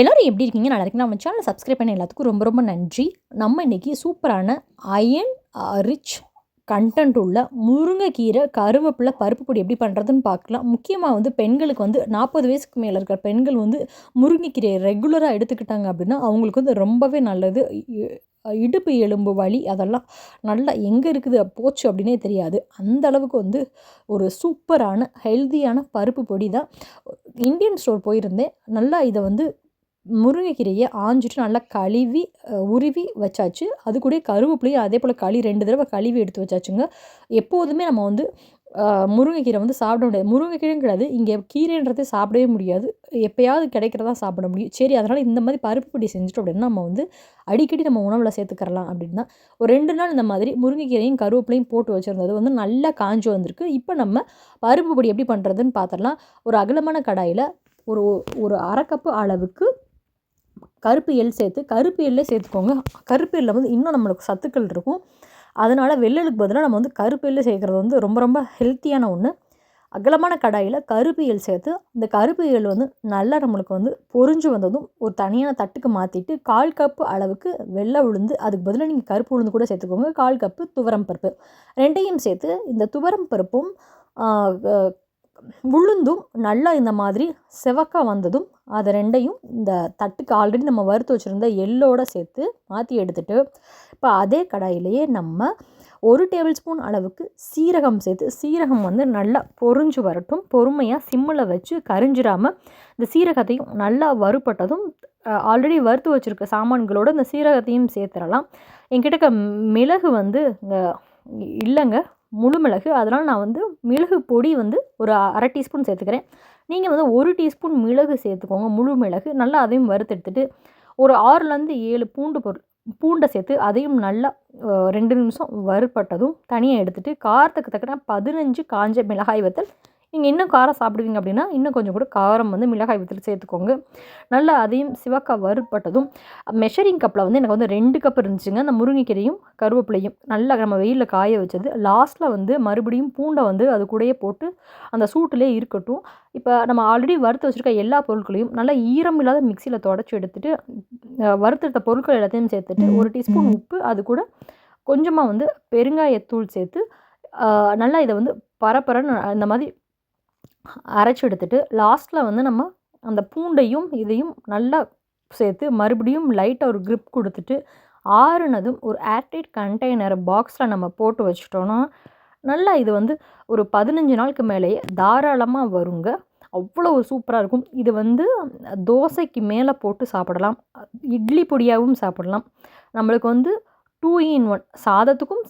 எல்லோரும் எப்படி இருக்கீங்க? நல்லா இருக்கு நம்ம சேனல் சப்ஸ்கிரைப் பண்ண எல்லாத்துக்கும் ரொம்ப ரொம்ப நன்றி. நம்ம இன்றைக்கி சூப்பரான அயன் ரிச் கண்டென்ட் உள்ள முருங்கைக்கீரை கருவேப்பிலை பருப்பு பொடி எப்படி பண்ணுறதுன்னு பார்க்கலாம். முக்கியமாக வந்து பெண்களுக்கு வந்து நாற்பது வயசுக்கு மேலே இருக்கிற பெண்கள் வந்து முருங்கைக்கீரையை ரெகுலராக எடுத்துக்கிட்டாங்க அப்படின்னா அவங்களுக்கு வந்து ரொம்பவே நல்லது. இடுப்பு எலும்பு வலி அதெல்லாம் நல்லா எங்கே இருக்குது? போச்சு அப்படின்னே தெரியாது. அந்த அளவுக்கு வந்து ஒரு சூப்பரான ஹெல்த்தியான பருப்பு பொடி தான். இந்தியன் ஸ்டோர் போயிருந்தேன். நல்லா இதை வந்து முருங்கைக்கீரையை ஆஞ்சிட்டு நல்லா கழுவி உருவி வச்சாச்சு. அது கூட கருவேப்பிலையும் அதே போல் களி ரெண்டு தடவை கழுவி எடுத்து வச்சாச்சுங்க. எப்போதுமே நம்ம வந்து முருங்கைக்கீரை வந்து சாப்பிட முடியாது. முருங்கைக்கீரையும் கிடையாது. இங்கே கீரைன்றதே சாப்பிடவே முடியாது. எப்போயாவது கிடைக்கிறதா சாப்பிட முடியும். சரி அதனால் இந்த மாதிரி பருப்பு பொடி செஞ்சுட்டோம் அப்படின்னா நம்ம வந்து அடிக்கடி நம்ம உணவில் சேர்த்துக்கரலாம் அப்படின்னா ஒரு ரெண்டு நாள் இந்த மாதிரி முருங்கைக்கீரையும் கருவேப்பிலையும் போட்டு வச்சுருந்தது. வந்து நல்லா காஞ்சி வந்திருக்கு. இப்போ நம்ம பருப்பு பொடி எப்படி பண்ணுறதுன்னு பார்த்துடலாம். ஒரு அகலமான கடாயில் ஒரு ஒரு அரை கப்பு அளவுக்கு கருப்பு எள் சேர்த்து கருப்பு எள்ளே சேர்த்துக்கோங்க. கருப்பு எள்ளில் வந்து இன்னும் நம்மளுக்கு சத்துக்கள் இருக்கும். அதனால் வெள்ளலுக்கு பதிலாக நம்ம வந்து கருப்பு எள்ளு சேர்க்குறது வந்து ரொம்ப ரொம்ப ஹெல்த்தியான ஒன்று அகலமான கடாயில் கருப்பு எள் சேர்த்து இந்த கருப்பு எள் வந்து நல்லா நம்மளுக்கு வந்து பொறிஞ்சு வந்ததும் ஒரு தனியான தட்டுக்கு மாற்றிட்டு கால் கப்பு அளவுக்கு வெள்ளை உளுந்து அதுக்கு பதிலாக நீங்கள் கருப்பு உளுந்து கூட சேர்த்துக்கோங்க. கால் கப்பு துவரம் பருப்பு. ரெண்டையும் சேர்த்து இந்த துவரம் பருப்பும் உளுந்தும் நல்லா இந்த மாதிரி செவக்க வந்ததும் அதை ரெண்டையும் இந்த தட்டுக்கு ஆல்ரெடி நம்ம வறுத்து வச்சுருந்த எள்ளோடு சேர்த்து மாற்றி எடுத்துகிட்டு இப்போ அதே கடாயிலேயே நம்ம ஒரு டேபிள் ஸ்பூன் அளவுக்கு சீரகம் சேர்த்து சீரகம் வந்து நல்லா பொறிஞ்சு வரட்டும் பொறுமையாக சிம்மில் வச்சு கரிஞ்சிடாமல் இந்த சீரகத்தையும் நல்லா வறுப்பட்டதும் ஆல்ரெடி வறுத்து வச்சுருக்க சாமான்களோடு இந்த சீரகத்தையும் சேர்த்துடலாம். என்கிட்ட மிளகு வந்து இல்லைங்க முழு மிளகு. அதனால் நான் வந்து மிளகு பொடி வந்து ஒரு அரை டீஸ்பூன் சேர்த்துக்கிறேன். நீங்கள் வந்து ஒரு டீஸ்பூன் மிளகு சேர்த்துக்கோங்க முழு மிளகு. நல்லா அதையும் வறுத்தெடுத்துட்டு ஒரு ஆறுலேருந்து ஏழு பூண்டு பொருள் பூண்டை சேர்த்து அதையும் நல்லா ரெண்டு நிமிஷம் வறுப்பட்டதும் தனியாக எடுத்துகிட்டு காரத்துக்கு தக்கன பதினஞ்சு காஞ்ச மிளகாய் வத்தல் நீங்கள் இன்னும் காரம் சாப்பிடுவீங்க அப்படின்னா இன்னும் கொஞ்சம் கூட காரம் வந்து மிளகாய் வித்தில் சேர்த்துக்கோங்க. நல்லா அதையும் சிவக்காய் வறுப்பட்டதும் மெஷரிங் கப்பில் வந்து எனக்கு வந்து ரெண்டு கப் இருந்துச்சுங்க. அந்த முருங்கைக்கீரையும் கருவேப்பிலையும் நல்லா நம்ம வெயிலில் காய வச்சது. லாஸ்ட்டில் வந்து மறுபடியும் பூண்டை வந்து அது கூடயே போட்டு அந்த சூட்டிலே இருக்கட்டும். இப்போ நம்ம ஆல்ரெடி வறுத்து வச்சுருக்க எல்லா பொருட்களையும் நல்லா ஈரம் இல்லாத மிக்சியில் தொடச்சி எடுத்துகிட்டு வறுத்தெடுத்த பொருட்கள் எல்லாத்தையும் சேர்த்துட்டு ஒரு டீஸ்பூன் உப்பு அது கூட கொஞ்சமாக வந்து பெருங்காயத்தூள் சேர்த்து நல்லா இதை வந்து பரப்பரன்னு இந்த மாதிரி அரைச்சி எடுத்துட்டு லாஸ்ட்டில் வந்து நம்ம அந்த பூண்டையும் இதையும் நல்லா சேர்த்து மறுபடியும் லைட்டாக ஒரு க்ரிப் கொடுத்துட்டு ஆறுனதும் ஒரு ஏர்டைட் கண்டெய்னர் பாக்ஸில் நம்ம போட்டு வச்சிட்டோன்னா நல்லா இது வந்து ஒரு பதினஞ்சு நாளுக்கு மேலேயே தாராளமாக வருங்க. அவ்வளோ சூப்பராக இருக்கும். இது வந்து தோசைக்கு மேலே போட்டு சாப்பிடலாம். இட்லி பொடியாகவும் சாப்பிடலாம். நம்மளுக்கு வந்து டூ இன் ஒன் சாதத்துக்கும்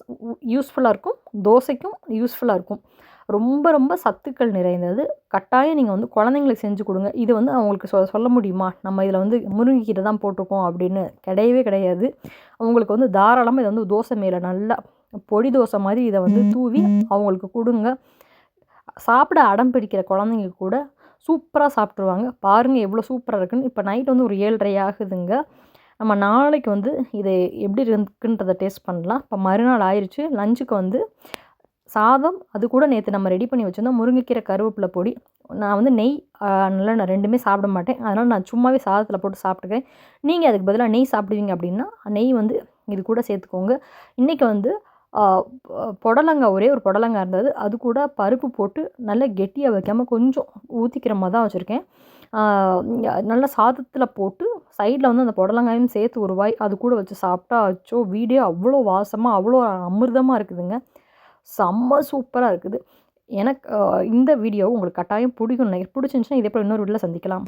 யூஸ்ஃபுல்லாக இருக்கும். தோசைக்கும் யூஸ்ஃபுல்லாக இருக்கும். ரொம்ப ரொம்ப சத்துக்கள் நிறைந்தது. கட்டாயம் நீங்கள் வந்து குழந்தைங்களுக்கு செஞ்சு கொடுங்க. இது வந்து அவங்களுக்கு சொ சொல்ல முடியுமா? நம்ம இதில் வந்து முருங்கைக்கீரை தான் போட்டிருக்கோம் அப்படின்னு கிடையவே கிடையாது. அவங்களுக்கு வந்து தாராளமாக இதை வந்து தோசை மேலே நல்லா பொடி தோசை மாதிரி இதை வந்து தூவி அவங்களுக்கு கொடுங்க. சாப்பிட அடம் பிடிக்கிற குழந்தைங்க கூட சூப்பராக சாப்பிட்ருவாங்க பாருங்கள் எவ்வளோ சூப்பராக இருக்குன்னு. இப்போ நைட் வந்து ஒரு ஏழரை ஆகுதுங்க. நம்ம நாளைக்கு வந்து இதை எப்படி இருக்குன்றதை டேஸ்ட் பண்ணலாம். இப்போ மறுநாள் ஆயிடுச்சு லஞ்சுக்கு வந்து சாதம் அது கூட நேற்று நம்ம ரெடி பண்ணி வச்சுருந்தோம் முருங்கைக்கீரை கருவேப்பிலை பொடி. நான் வந்து நெய் நல்லா நான் ரெண்டுமே சாப்பிட மாட்டேன். அதனால் நான் சும்மாவே சாதத்தில் போட்டு சாப்பிட்டுக்கிறேன். நீங்கள் அதுக்கு பதிலாக நெய் சாப்பிடுவீங்க அப்படின்னா நெய் வந்து இது கூட சேர்த்துக்கோங்க. இன்றைக்கி வந்து புடலங்காய் ஒரே ஒரு புடலங்காய் இருந்தது. அது கூட பருப்பு போட்டு நல்லா கெட்டியாக வைக்காமல் கொஞ்சம் ஊற்றிக்கிற மாதிரி தான் வச்சுருக்கேன். நல்லா சாதத்தில் போட்டு சைடில் வந்து அந்த புடலங்காயும் சேர்த்து ஒரு வாய் அது கூட வச்சு சாப்பிட்டா வச்சோ வீடே அவ்வளோ வாசமாக அவ்வளோ அமிர்தமாக இருக்குதுங்க. செம்ம சூப்பராக இருக்குது. எனக்கு இந்த வீடியோ உங்களுக்கு கட்டாயம் பிடிக்கும் பிடிச்சிருந்துச்சுன்னா இதே போல் இன்னொரு வீட்டில் சந்திக்கலாம்.